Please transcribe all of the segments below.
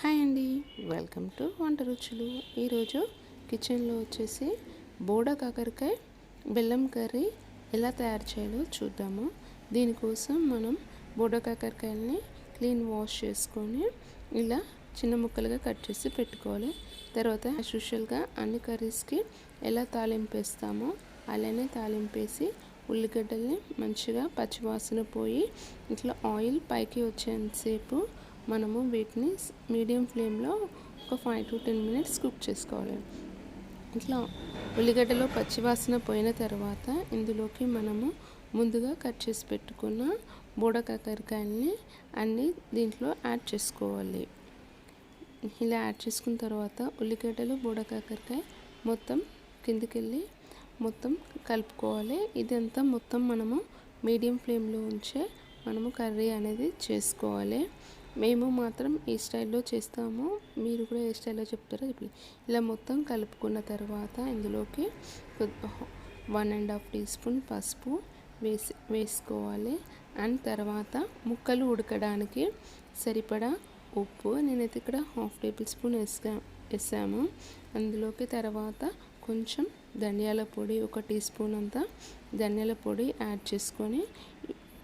Hi అండి. Welcome to వంట రుచులు. ఈరోజు కిచెన్లో వచ్చేసి బోడ కాకరకాయ బెల్లం కర్రీ ఎలా తయారు చేయాలో చూద్దాము. దీనికోసం మనం బోడ కాకరకాయలని క్లీన్ వాష్ చేసుకొని ఇలా చిన్న ముక్కలుగా కట్ చేసి పెట్టుకోవాలి. తర్వాత యాజ్ అన్ని కర్రీస్కి ఎలా తాలింపేస్తామో అలానే తాలింపేసి ఉల్లిగడ్డల్ని మంచిగా పచ్చివాసన పోయి ఇట్లా ఆయిల్ పైకి వచ్చేంతసేపు మనము వీటిని మీడియం ఫ్లేమ్లో ఒక five to ten minutes cook చేసుకోవాలి. ఇట్లా ఉల్లిగడ్డలో పచ్చివాసన పోయిన తర్వాత ఇందులోకి మనము ముందుగా కట్ చేసి పెట్టుకున్న బూడ కాకరకాయల్ని అన్నీ దీంట్లో యాడ్ చేసుకోవాలి. ఇలా యాడ్ చేసుకున్న తర్వాత ఉల్లిగడ్డలు బూడ కాకరకాయ మొత్తం కిందికెళ్ళి మొత్తం కలుపుకోవాలి. ఇదంతా మొత్తం మనము మీడియం ఫ్లేమ్లో ఉంచే మనము కర్రీ అనేది చేసుకోవాలి. మేము మాత్రం ఈ స్టైల్లో చేస్తాము. మీరు కూడా ఏ స్టైల్లో చెప్తారో చెప్పి. ఇలా మొత్తం కలుపుకున్న తర్వాత ఇందులోకి one and half teaspoon పసుపు వేసి వేసుకోవాలి. అండ్ తర్వాత ముక్కలు ఉడకడానికి సరిపడా ఉప్పు. నేనైతే ఇక్కడ హాఫ్ టేబుల్ స్పూన్ వేసా వేసాము. అందులోకి తర్వాత కొంచెం ధనియాల పొడి ఒక టీ స్పూన్ అంతా ధనియాల పొడి యాడ్ చేసుకొని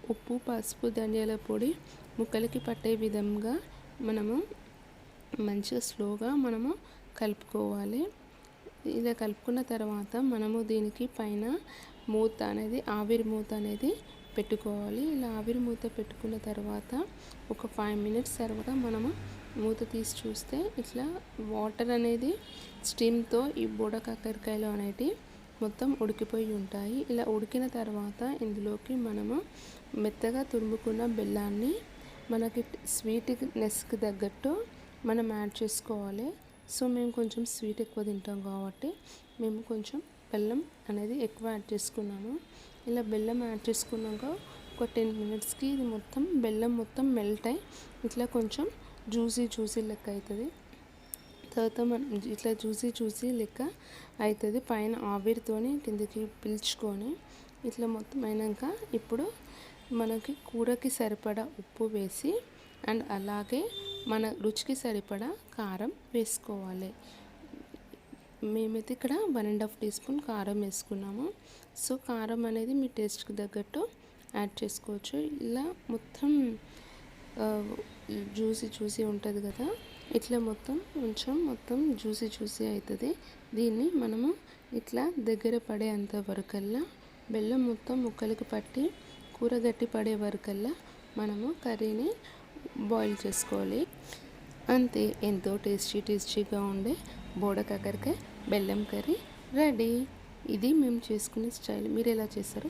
ఉప్పు పసుపు ధనియాల పొడి ముక్కలకి పట్టే విధంగా మనము మంచిగా స్లోగా మనము కలుపుకోవాలి. ఇలా కలుపుకున్న తర్వాత మనము దీనికి పైన మూత అనేది ఆవిరి మూత అనేది పెట్టుకోవాలి. ఇలా ఆవిరి మూత పెట్టుకున్న తర్వాత ఒక ఫైవ్ మినిట్స్ తర్వాత మనము మూత తీసి చూస్తే ఇట్లా వాటర్ అనేది స్టీమ్తో ఈ బోడ కాకరకాయలు అనేటివి మొత్తం ఉడికిపోయి ఉంటాయి. ఇలా ఉడికిన తర్వాత ఇందులోకి మనము మెత్తగా తురుముకున్న బెల్లాన్ని మనకి స్వీట్నెస్కి తగ్గట్టు మనం యాడ్ చేసుకోవాలి. సో మేము కొంచెం స్వీట్ ఎక్కువ తింటాం కాబట్టి మేము కొంచెం బెల్లం అనేది ఎక్కువ యాడ్ చేసుకున్నాము. ఇలా బెల్లం యాడ్ చేసుకున్నాక ఒక టెన్ మినిట్స్కి ఇది మొత్తం బెల్లం మొత్తం మెల్ట్ అయ్యి ఇట్లా కొంచెం జ్యూసీ జ్యూసీ లెక్క అవుతుంది తర్వాత మనం ఇట్లా జ్యూసీ చూసి లెక్క అవుతుంది పైన ఆవిరితోని కిందకి పిలుచుకొని ఇట్లా మొత్తం అయినాక ఇప్పుడు మనకి కూరకి సరిపడా ఉప్పు వేసి అండ్ అలాగే మన రుచికి సరిపడా కారం వేసుకోవాలి. మేమైతే ఇక్కడ one and half teaspoon కారం వేసుకున్నాము. సో కారం అనేది మీ టేస్ట్కి తగ్గట్టు యాడ్ చేసుకోవచ్చు. ఇలా మొత్తం జ్యూసీ జ్యూసీ ఉంటుంది కదా ఇట్లా మొత్తం కొంచెం మొత్తం జ్యూసీ జ్యూసీ అవుతుంది దీన్ని మనము ఇట్లా దగ్గర పడేంత వరకల్లా బెల్లం మొత్తం ముక్కలకి పట్టి కూర గట్టి పడే వరకల్లా మనము కర్రీని బాయిల్ చేసుకోవాలి. అంతే ఎంతో టేస్టీ టేస్టీగా ఉండే బోడ కాకరకాయ బెల్లం కర్రీ రెడీ. ఇది మేము చేసుకునే స్టైల్. మీరు ఎలా చేస్తారు?